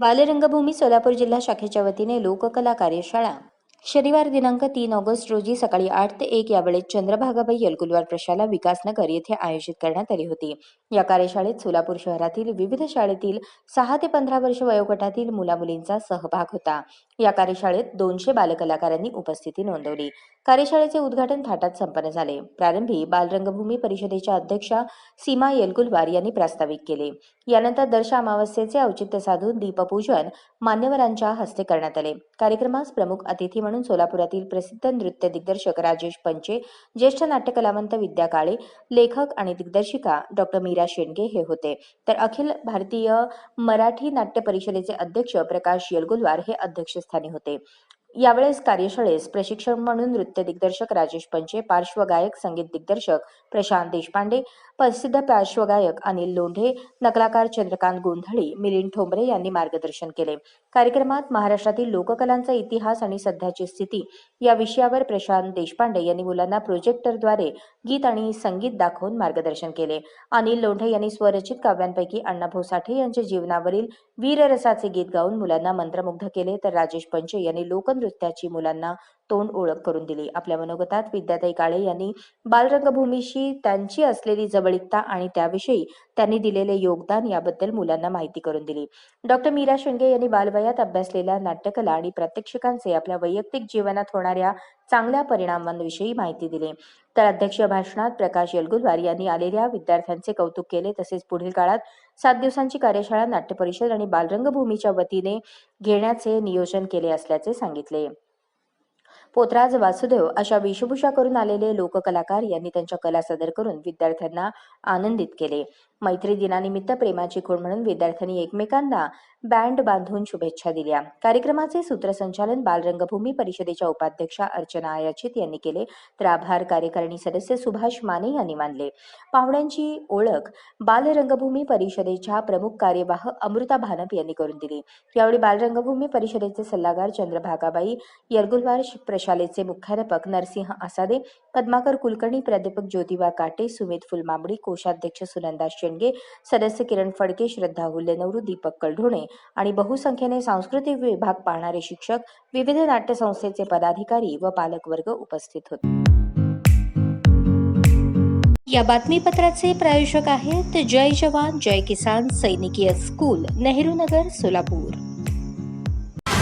बालरंगभूमी सोलापूर जिल्हा शाखेच्या वतीने लोककला कार्यशाळा. शनिवार दिनांक तीन ऑगस्ट रोजी सकाळी आठ ते एक यावेळेत चंद्रभागाबाई यलकुलवार प्रशाला विकासनगर येथे आयोजित करण्यात आली होती. या कार्यशाळेत सोलापूर शहरातील विविध शाळेतील सहा ते पंधरा वर्ष वयोगटातील मुलामुलींचा सहभाग होता. या कार्यशाळेत दोनशे बालकलाकारांनी उपस्थिती नोंदवली. कार्यशाळेचे उद्घाटन थाटात संपन्न झाले. प्रारंभी बालरंगभूमी परिषदेच्या अध्यक्षा सीमा येलकुलवार यांनी प्रास्ताविक केले. यानंतर दर्श अमावस्येचे औचित्य साधून दीपपूजन मान्यवरांच्या हस्ते करण्यात आले. कार्यक्रमास प्रमुख अतिथी म्हणून सोलापुरातील प्रसिद्ध नृत्य दिग्दर्शक राजेश पंचे ज्येष्ठ नाट्यकलावंत विद्या काळे लेखक आणि दिग्दर्शिका डॉक्टर मीरा शेंडगे हे होते. तर अखिल भारतीय मराठी नाट्य परिषदेचे अध्यक्ष प्रकाश येलगुलवार हे अध्यक्षस्थानी होते. यावेळेस कार्यशाळेस प्रशिक्षक म्हणून नृत्य दिग्दर्शक राजेश पंचे पार्श्वगायक संगीत दिग्दर्शक प्रशांत देशपांडे प्रसिद्ध पार्श्वगायक अनिल लोंढे नकलाकार चंद्रकांत गोंधळी मिलिंद ठोंबरे यांनी मार्गदर्शन केले. कार्यक्रमात महाराष्ट्रातील लोककलांचा इतिहास आणि सध्याची स्थिती या विषयावर प्रशांत देशपांडे यांनी मुलांना प्रोजेक्टरद्वारे गीत आणि संगीत दाखवून मार्गदर्शन केले. अनिल लोंढे यांनी स्वरचित काव्यांपैकी अण्णाभाऊ साठे यांच्या जीवनावरील वीररसाचे गीत गाऊन मुलांना मंत्रमुग्ध केले. तर राजेश पंचे यांनी लोक लोकनृत्याची मुलांना तोंड ओळख करून दिली. आपल्या मनोगतात विद्याताई काळे यांनी बालरंगभूमीशी त्यांची असलेली जवळीकता आणि त्याविषयी त्यांनी दिलेले योगदान याबद्दल मुलांना माहिती करून दिली. डॉक्टर मीरा शिंगे यांनी बालवयात अभ्यासलेल्या नाट्यकला आणि प्रात्यक्षिकांचे आपल्या वैयक्तिक जीवनात होणाऱ्या चांगल्या परिणामांविषयी माहिती दिली. तर अध्यक्ष भाषणात प्रकाश येलगुलवार यांनी आलेल्या विद्यार्थ्यांचे कौतुक केले. तसेच पुढील काळात सात दिवसांची कार्यशाळा नाट्य परिषद आणि बालरंगभूमीच्या वतीने घेण्याचे नियोजन केले असल्याचे सांगितले. पोतराज वासुदेव अशा वेशभूषा करून आलेले लोककलाकार यांनी त्यांच्या कला सादर करून विद्यार्थ्यांना आनंदित केले. मैत्री दिनानिमित्त प्रेमाची खूण म्हणून विद्यार्थ्यांनी एकमेकांना बँड बांधून शुभेच्छा दिल्या. कार्यक्रमाचे सूत्रसंचालन बालरंगभूमी परिषदेच्या उपाध्यक्षा अर्चना आयाचित यांनी केले. तर आभार कार्यकारिणी सदस्य सुभाष माने यांनी मानले. पाहुण्यांची ओळख बालरंगभूमी परिषदेच्या प्रमुख कार्यवाह अमृता भानप यांनी करून दिली. यावेळी बालरंगभूमी परिषदेचे सल्लागार चंद्रभागाबाई यरगुलवार शालेचे मुख्याध्यापक नरसिंह आसादे पद्माकर कुलकर्णी प्राध्यापक ज्योतिबा काटे सुमित फुलमांबडी कोषाध्यक्ष सुनंदा शेंडगे सदस्य किरण फडके श्रद्धा हुल्लेनवरू दीपक कलढोणे आणि बहुसंख्येने सांस्कृतिक विभाग पाहणारे शिक्षक विविध नाट्यसंस्थेचे पदाधिकारी व पालकवर्ग उपस्थित होते. या बातमीपत्राचे प्रायोजक आहेत जय जवान जय किसान सैनिकीय स्कूल नेहरू नगर सोलापूर.